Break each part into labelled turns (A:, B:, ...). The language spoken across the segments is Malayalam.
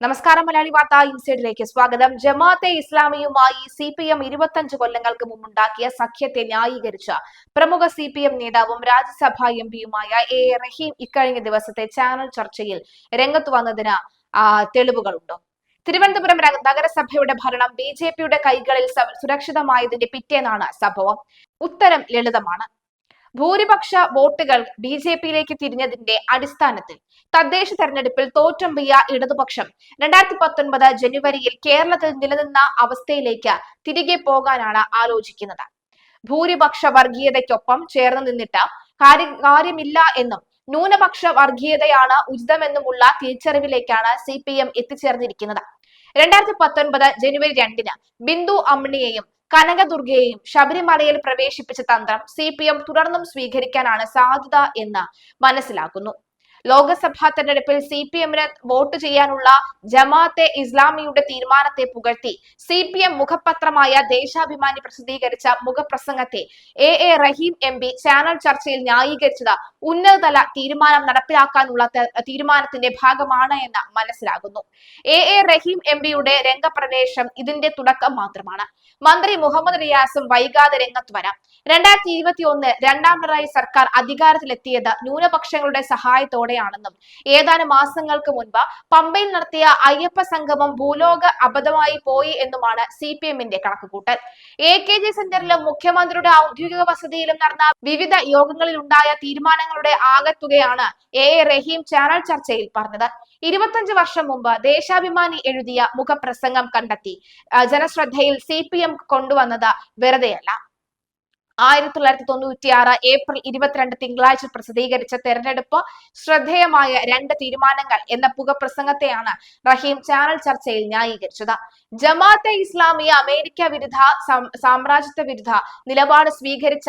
A: നമസ്കാരം മലയാളി വാർത്ത ഇൻസൈഡിലേക്ക് സ്വാഗതം. ജമാഅത്തെ ഇസ്ലാമിയുമായി സി പി എം ഇരുപത്തഞ്ച് കൊല്ലങ്ങൾക്ക് മുമ്പുണ്ടാക്കിയ സഖ്യത്തെ ന്യായീകരിച്ച പ്രമുഖ സി പി എം നേതാവും രാജ്യസഭാ എം പിയുമായ എ റഹീം ഇക്കഴിഞ്ഞ ദിവസത്തെ ചാനൽ ചർച്ചയിൽ രംഗത്ത് വന്നതിന് തെളിവുകളുണ്ടോ. തിരുവനന്തപുരം നഗരസഭയുടെ ഭരണം ബി ജെ പിയുടെ കൈകളിൽ സുരക്ഷിതമായതിന്റെ പിറ്റേന്നാണ് സംഭവം. ഉത്തരം ലളിതമാണ്. ഭൂരിപക്ഷ വോട്ടുകൾ ബി ജെ പിയിലേക്ക് തിരിഞ്ഞതിന്റെ അടിസ്ഥാനത്തിൽ തദ്ദേശ തെരഞ്ഞെടുപ്പിൽ തോറ്റമ്പിയ ഇടതുപക്ഷം രണ്ടായിരത്തി പത്തൊൻപത് ജനുവരിയിൽ കേരളത്തിൽ നിലനിന്ന അവസ്ഥയിലേക്ക് തിരികെ പോകാനാണ് ആലോചിക്കുന്നത്. ഭൂരിപക്ഷ വർഗീയതയ്ക്കൊപ്പം ചേർന്ന് നിന്നിട്ട് കാര്യമില്ല എന്നും ന്യൂനപക്ഷ വർഗീയതയാണ് ഉചിതമെന്നുമുള്ള തിരിച്ചറിവിലേക്കാണ് സി പി എം എത്തിച്ചേർന്നിരിക്കുന്നത്. രണ്ടായിരത്തി പത്തൊൻപത് ജനുവരി രണ്ടിന് ബിന്ദു അമ്മിണിയെയും കനകദുർഗയെയും ശബരിമലയിൽ പ്രവേശിപ്പിച്ച തന്ത്രം സി പി എം തുടർന്നും സ്വീകരിക്കാനാണ് സാധ്യത എന്ന് മനസ്സിലാക്കുന്നു. ലോക്സഭാ തെരഞ്ഞെടുപ്പിൽ സി പി എമ്മിന് വോട്ട് ചെയ്യാനുള്ള ജമാഅത്തെ ഇസ്ലാമിയുടെ തീരുമാനത്തെ പുകഴ്ത്തി. സി പി എം മുഖപത്രമായ ദേശാഭിമാനി പ്രസിദ്ധീകരിച്ച മുഖപ്രസംഗത്തെ A A Rahim M P channel ചർച്ചയിൽ ന്യായീകരിച്ചത് ഉന്നതതല തീരുമാനം നടപ്പിലാക്കാനുള്ള തീരുമാനത്തിന്റെ ഭാഗമാണ് എന്ന് മനസ്സിലാകുന്നു. എ എ റഹീം എം പിയുടെ രംഗപ്രവേശം ഇതിന്റെ തുടക്കം മാത്രമാണ്. മന്ത്രി മുഹമ്മദ് റിയാസും വൈകാതെ രംഗത്ത് വരാം. രണ്ടായിരത്തി ഇരുപത്തി ഒന്ന് രണ്ടാം പിണറായി സർക്കാർ അധികാരത്തിലെത്തിയത് ന്യൂനപക്ഷങ്ങളുടെ സഹായത്തോടെയാണെന്നും ഏതാനും മാസങ്ങൾക്ക് മുൻപ് പമ്പയിൽ നടത്തിയ അയ്യപ്പ സംഗമം ഭൂലോക അബദ്ധമായി പോയി എന്നുമാണ് സി പി എമ്മിന്റെ കണക്കുകൂട്ടൽ. എ കെ ജി സെന്ററിലും മുഖ്യമന്ത്രിയുടെ ഔദ്യോഗിക വസതിയിലും നടന്ന വിവിധ യോഗങ്ങളിൽ ഉണ്ടായ തീരുമാനങ്ങളുടെ ആകത്തുകയാണ് എ എ റഹീം ചാനൽ ചർച്ചയിൽ പറഞ്ഞത്. ഇരുപത്തഞ്ച് വർഷം മുമ്പ് ദേശാഭിമാനി എഴുതിയ മുഖപ്രസംഗം കണ്ടെത്തി. ജനശ്രദ്ധയിൽ സി പി എം കൊണ്ടുവന്നത് വെറുതെയല്ല. ആയിരത്തി തൊള്ളായിരത്തി തൊണ്ണൂറ്റി ആറ് ഏപ്രിൽ ഇരുപത്തിരണ്ട് തിങ്കളാഴ്ച പ്രസിദ്ധീകരിച്ച തെരഞ്ഞെടുപ്പ് ശ്രദ്ധേയമായ രണ്ട് തീരുമാനങ്ങൾ എന്ന പുകപ്രസംഗത്തെയാണ് റഹീം ചാനൽ ചർച്ചയിൽ ന്യായീകരിച്ചത്. ജമാഅത്തെ ഇസ്ലാമിയ അമേരിക്ക വിരുദ്ധ സാമ്രാജ്യത്വ വിരുദ്ധ നിലപാട് സ്വീകരിച്ച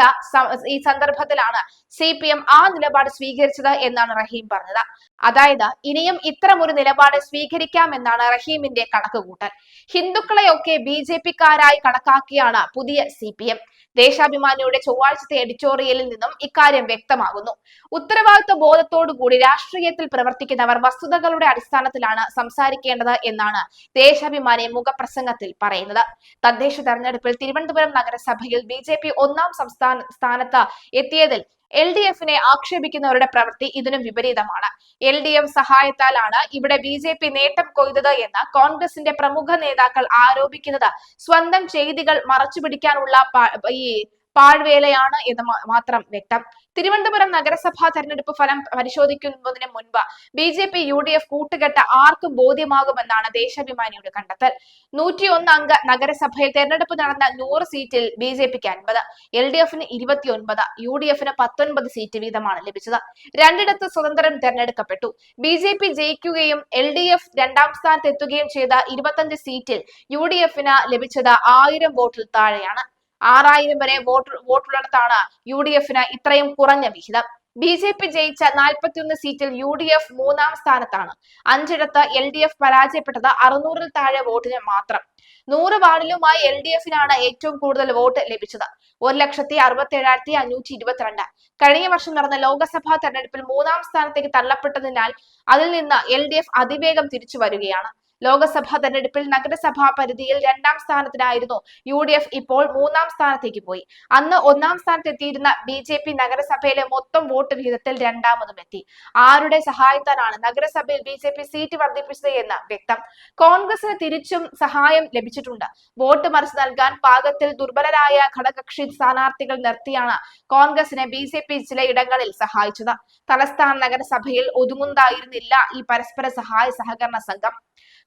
A: ഈ സന്ദർഭത്തിലാണ് സി പി എം ആ നിലപാട് സ്വീകരിച്ചത് എന്നാണ് റഹീം പറഞ്ഞത്. അതായത് ഇനിയും ഇത്തരം ഒരു നിലപാട് സ്വീകരിക്കാമെന്നാണ് റഹീമിന്റെ കണക്കുകൂട്ടൽ. ഹിന്ദുക്കളെയൊക്കെ ബി ജെ പിക്കാരായി കണക്കാക്കിയാണ് പുതിയ സി പി എം ദേശാഭിമാനിയുടെ ചൊവ്വാഴ്ചത്തെ എഡിറ്റോറിയലിൽ നിന്നും ഇക്കാര്യം വ്യക്തമാകുന്നു. ഉത്തരവാദിത്വ ബോധത്തോടുകൂടി രാഷ്ട്രീയത്തിൽ പ്രവർത്തിക്കുന്നവർ വസ്തുതകളുടെ അടിസ്ഥാനത്തിലാണ് സംസാരിക്കേണ്ടത് എന്നാണ് ദേശാഭിമാനി മുഖപ്രസംഗത്തിൽ പറയുന്നത്. തദ്ദേശ തെരഞ്ഞെടുപ്പിൽ തിരുവനന്തപുരം നഗരസഭയിൽ ബി ഒന്നാം സംസ്ഥാന സ്ഥാനത്ത് എത്തിയതിൽ എൽ ഡി എഫിനെ ആക്ഷേപിക്കുന്നവരുടെ പ്രവൃത്തി ഇതിനു വിപരീതമാണ്. എൽ ഡി എഫ് സഹായത്താലാണ് ഇവിടെ ബി ജെ പി നേട്ടം കൊയ്തത് എന്ന് കോൺഗ്രസിന്റെ പ്രമുഖ നേതാക്കൾ ആരോപിക്കുന്നത്. സ്വന്തം ചെയ്തികൾ മറച്ചുപിടിക്കാനുള്ള പിടിക്കാനുള്ള ഈ പാഴ്വേലയാണ് എന്ന് മാത്രം വ്യക്തം. തിരുവനന്തപുരം നഗരസഭാ തെരഞ്ഞെടുപ്പ് ഫലം പരിശോധിക്കുന്നതിന് മുൻപ് B J P U D F കൂട്ടുകെട്ട് ആർക്കും ബോധ്യമാകുമെന്നാണ് ദേശാഭിമാനിയുടെ കണ്ടെത്തൽ. നൂറ്റിയൊന്ന് അംഗ നഗരസഭയിൽ തെരഞ്ഞെടുപ്പ് നടന്ന നൂറ് സീറ്റിൽ ബി ജെ പിക്ക് അൻപത് എൽ ഡി എഫിന് ഇരുപത്തിയൊൻപത് യു ഡി എഫിന് പത്തൊൻപത് സീറ്റ് വീതമാണ് ലഭിച്ചത്. രണ്ടിടത്ത് സ്വതന്ത്രം തെരഞ്ഞെടുക്കപ്പെട്ടു. ബി ജെ പി ജയിക്കുകയും എൽ ഡി എഫ് രണ്ടാം സ്ഥാനത്ത് എത്തുകയും ചെയ്ത ഇരുപത്തഞ്ച് സീറ്റിൽ യു ഡി എഫിന് ലഭിച്ചത് ആയിരം വോട്ടിൽ താഴെയാണ്. ആറായിരം വരെ വോട്ട് വോട്ടുള്ളിടത്താണ് യു ഡി എഫിന് ഇത്രയും കുറഞ്ഞ വിഹിതം. ബി ജെ പി ജയിച്ച നാൽപ്പത്തിയൊന്ന് സീറ്റിൽ യു ഡി എഫ് മൂന്നാം സ്ഥാനത്താണ്. അഞ്ചിടത്ത് എൽ ഡി എഫ് പരാജയപ്പെട്ടത് അറുന്നൂറിൽ താഴെ വോട്ടിന് മാത്രം. നൂറ് വാർഡിലുമായി എൽ ഡി എഫിനാണ് ഏറ്റവും കൂടുതൽ വോട്ട് ലഭിച്ചത്. ഒരു ലക്ഷത്തി അറുപത്തി ഏഴായിരത്തി അഞ്ഞൂറ്റി ഇരുപത്തിരണ്ട്. കഴിഞ്ഞ വർഷം നടന്ന ലോക്സഭാ തെരഞ്ഞെടുപ്പിൽ മൂന്നാം സ്ഥാനത്തേക്ക് തള്ളപ്പെട്ടതിനാൽ അതിൽ നിന്ന് എൽ ഡി എഫ് അതിവേഗം തിരിച്ചു വരികയാണ്. ലോക്സഭാ തെരഞ്ഞെടുപ്പിൽ നഗരസഭാ പരിധിയിൽ രണ്ടാം സ്ഥാനത്തിനായിരുന്നു യു ഡി എഫ് ഇപ്പോൾ മൂന്നാം സ്ഥാനത്തേക്ക് പോയി. അന്ന് ഒന്നാം സ്ഥാനത്ത് എത്തിയിരുന്ന ബി ജെ പി നഗരസഭയിലെ മൊത്തം വോട്ട് വിഹിതത്തിൽ രണ്ടാമതും എത്തി. ആരുടെ സഹായത്താലാണ് നഗരസഭയിൽ ബി ജെ പി സീറ്റ് വർദ്ധിപ്പിച്ചത് എന്ന് വ്യക്തം. കോൺഗ്രസിന് തിരിച്ചും സഹായം ലഭിച്ചിട്ടുണ്ട്. വോട്ട് മറിച്ച് നൽകാൻ പാകത്തിൽ ദുർബലരായ ഘടകക്ഷി സ്ഥാനാർത്ഥികൾ നിർത്തിയാണ് കോൺഗ്രസിനെ ബി ജെ പി ചിലയിടങ്ങളിൽ സഹായിച്ചത്. തലസ്ഥാന നഗരസഭയിൽ ഒതുങ്ങുന്നതായിരുന്നില്ല ഈ പരസ്പര സഹായ സഹകരണ സംഘം.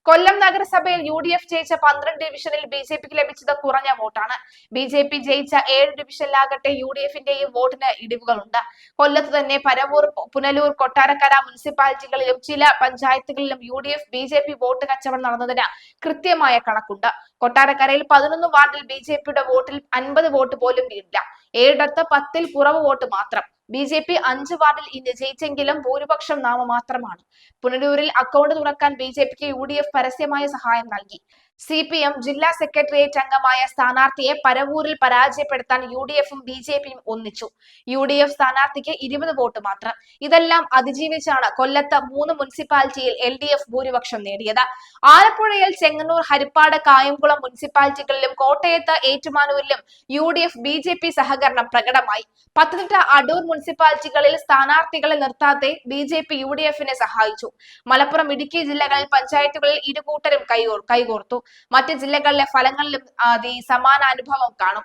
A: കൊല്ലം നഗരസഭയിൽ യു ഡി എഫ് ജയിച്ച പന്ത്രണ്ട് ഡിവിഷനിൽ ബി ജെ പിക്ക് ലഭിച്ചത് കുറഞ്ഞ വോട്ടാണ്. ബി ജെ പി ജയിച്ച ഏഴ് ഡിവിഷനിലാകട്ടെ യു ഡി എഫിന്റെയും വോട്ടിന് ഇടിവുകളുണ്ട്. കൊല്ലത്ത് തന്നെ പരവൂർ പുനലൂർ കൊട്ടാരക്കര മുനിസിപ്പാലിറ്റികളിലും ചില പഞ്ചായത്തുകളിലും U D F B J P vote കച്ചവടം നടന്നതിന് കൃത്യമായ കണക്കുണ്ട്. കൊട്ടാരക്കരയിൽ പതിനൊന്ന് വാർഡിൽ ബി ജെ പിയുടെ വോട്ടിൽ അൻപത് വോട്ട് പോലും വീടില്ല ഏഴിടത്ത് പത്തിൽ കുറവ് വോട്ട് മാത്രം. ബി ജെ പി അഞ്ച് വാർഡിൽ ഇന്ന് ജയിച്ചെങ്കിലും ഭൂരിപക്ഷം നാമമാത്രമാണ്. പുനലൂരിൽ അക്കൗണ്ട് തുറക്കാൻ ബി ജെ പിക്ക് യു ഡി എഫ് പരസ്യമായ സഹായം നൽകി. സി പി എം ജില്ലാ സെക്രട്ടേറിയറ്റ് അംഗമായ സ്ഥാനാർത്ഥിയെ പരവൂരിൽ പരാജയപ്പെടുത്താൻ യു ഡി എഫും ബി ജെ പിയും ഒന്നിച്ചു. യു ഡി എഫ് സ്ഥാനാർത്ഥിക്ക് ഇരുപത് വോട്ട് മാത്രം. ഇതെല്ലാം അതിജീവിച്ചാണ് കൊല്ലത്ത് മൂന്ന് മുനിസിപ്പാലിറ്റിയിൽ എൽ ഡി എഫ് ഭൂരിപക്ഷം നേടിയത്. ആലപ്പുഴയിൽ ചെങ്ങന്നൂർ ഹരിപ്പാട് കായംകുളം മുനിസിപ്പാലിറ്റികളിലും കോട്ടയത്ത് ഏറ്റുമാനൂരിലും U D F B J P സഹകരണം പ്രകടമായി. പത്തനംതിട്ട അടൂർ മുനിസിപ്പാലിറ്റികളിൽ സ്ഥാനാർത്ഥികളെ നിർത്താതെ B J P U D എഫിനെ സഹായിച്ചു. മലപ്പുറം ഇടുക്കി ജില്ലകളിൽ പഞ്ചായത്തുകളിൽ ഇരുകൂട്ടരും കൈകോർ കൈകോർത്തു. മറ്റ് ജില്ലകളിലെ ഫലങ്ങളിലും ഈ സമാന അനുഭവം കാണും.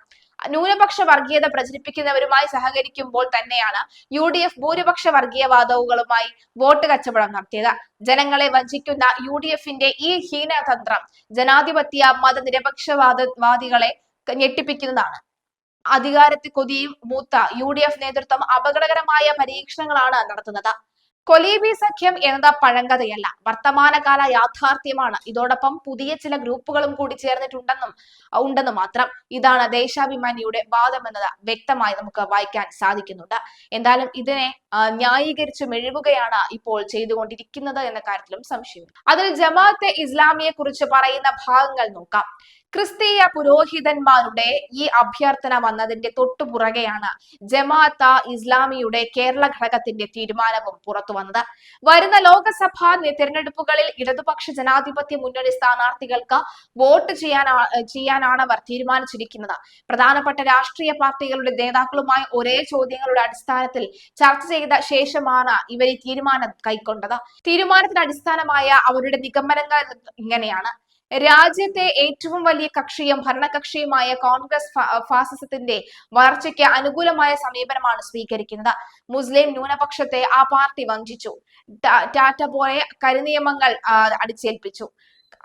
A: ന്യൂനപക്ഷ വർഗീയത പ്രചരിപ്പിക്കുന്നവരുമായി സഹകരിക്കുമ്പോൾ തന്നെയാണ് യു ഡി എഫ് ഭൂരിപക്ഷ വർഗീയവാദവുകളുമായി വോട്ട് കച്ചവടം നടത്തിയത്. ജനങ്ങളെ വഞ്ചിക്കുന്ന യു ഡി എഫിന്റെ ഈ ഹീനതന്ത്രം ജനാധിപത്യ മതനിരപക്ഷവാദവാദികളെ ഞെട്ടിപ്പിക്കുന്നതാണ്. അധികാരത്തിൽ കൊതിയും മൂത്ത യു ഡി എഫ് നേതൃത്വം അപകടകരമായ പരീക്ഷണങ്ങളാണ് നടത്തുന്നത്. കൊലീബി സഖ്യം എന്നത് പഴങ്കഥയല്ല. വർത്തമാനകാല യാഥാർത്ഥ്യമാണ്. ഇതോടൊപ്പം പുതിയ ചില ഗ്രൂപ്പുകളും കൂടി ചേർന്നിട്ടുണ്ടെന്നും ഉണ്ടെന്ന് മാത്രം ഇതാണ് ദേശാഭിമാനിയുടെ വാദം വാദമെന്നത് വ്യക്തമായി നമുക്ക് വായിക്കാൻ സാധിക്കുന്നുണ്ട്. എന്തായാലും ഇതിനെ ന്യായീകരിച്ച് മെഴുകുകയാണ് ഇപ്പോൾ ചെയ്തുകൊണ്ടിരിക്കുന്നത് എന്ന കാര്യത്തിലും സംശയം അതിൽ ജമാഅത്തെ ഇസ്ലാമിയെ കുറിച്ച് പറയുന്ന ഭാഗങ്ങൾ നോക്കാം. ക്രിസ്തീയ പുരോഹിതന്മാരുടെ ഈ അഭ്യർത്ഥന വന്നതിന്റെ തൊട്ടുപുറകെയാണ് ജമാഅത്ത ഇസ്ലാമിയുടെ കേരള ഘടകത്തിന്റെ തീരുമാനവും പുറത്തു വന്നത്. വരുന്ന ലോക്സഭാ തിരഞ്ഞെടുപ്പുകളിൽ ഇടതുപക്ഷ ജനാധിപത്യ മുന്നണി സ്ഥാനാർത്ഥികൾക്ക് വോട്ട് ചെയ്യാൻ ചെയ്യാനാണ് അവർ തീരുമാനിച്ചിരിക്കുന്നത്. പ്രധാനപ്പെട്ട രാഷ്ട്രീയ പാർട്ടികളുടെ നേതാക്കളുമായി ഒരേ ചോദ്യങ്ങളുടെ അടിസ്ഥാനത്തിൽ ചർച്ച ചെയ്ത ശേഷമാണ് ഇവർ ഈ തീരുമാനം കൈക്കൊണ്ടത്. തീരുമാനത്തിന് അടിസ്ഥാനമായ അവരുടെ നിഗമനങ്ങൾ ഇങ്ങനെയാണ്. രാജ്യത്തെ ഏറ്റവും വലിയ കക്ഷിയും ഭരണകക്ഷിയുമായ കോൺഗ്രസ് ഫാസിസത്തിന്റെ വളർച്ചയ്ക്ക് അനുകൂലമായ സമീപനമാണ് സ്വീകരിക്കുന്നത്. മുസ്ലിം ന്യൂനപക്ഷത്തെ ആ പാർട്ടി വഞ്ചിച്ചു. ടാറ്റ പോലെ കരിനിയമങ്ങൾ അടിച്ചേൽപ്പിച്ചു.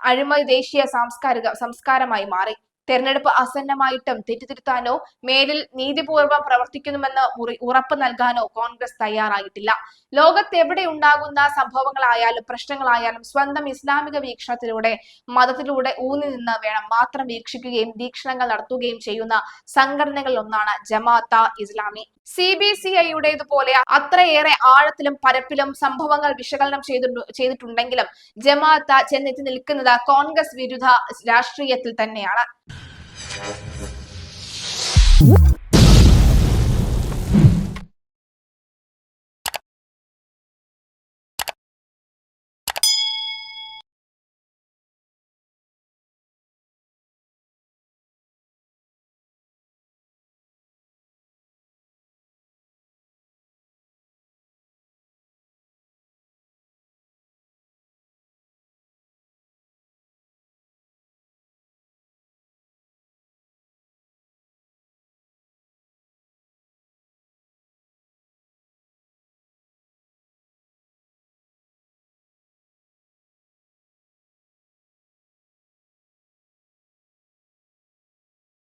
A: അഴിമതി ദേശീയ സാംസ്കാരിക സംസ്കാരമായി മാറി. തെരഞ്ഞെടുപ്പ് അസന്നമായിട്ടും തെറ്റിതിരുത്താനോ മേലിൽ നീതിപൂർവം പ്രവർത്തിക്കുന്നുവെന്ന് ഉറപ്പ് നൽകാനോ കോൺഗ്രസ് തയ്യാറായിട്ടില്ല. ലോകത്തെവിടെ ഉണ്ടാകുന്ന സംഭവങ്ങളായാലും പ്രശ്നങ്ങളായാലും സ്വന്തം ഇസ്ലാമിക വീക്ഷണത്തിലൂടെ മതത്തിലൂടെ ഊന്നി നിന്ന് വേണം മാത്രം വീക്ഷിക്കുകയും വീക്ഷണങ്ങൾ നടത്തുകയും ചെയ്യുന്ന സംഘടനകളിൽ ഒന്നാണ് Jamaat Islami. C B C ഐയുടേതുപോലെ അത്രയേറെ ആഴത്തിലും പരപ്പിലും സംഭവങ്ങൾ വിശകലനം ചെയ്തിട്ടു ചെയ്തിട്ടുണ്ടെങ്കിലും ജമാഅത്ത ചെന്നെത്തി നിൽക്കുന്നത് കോൺഗ്രസ് വിരുദ്ധ രാഷ്ട്രീയത്തിൽ തന്നെയാണ്.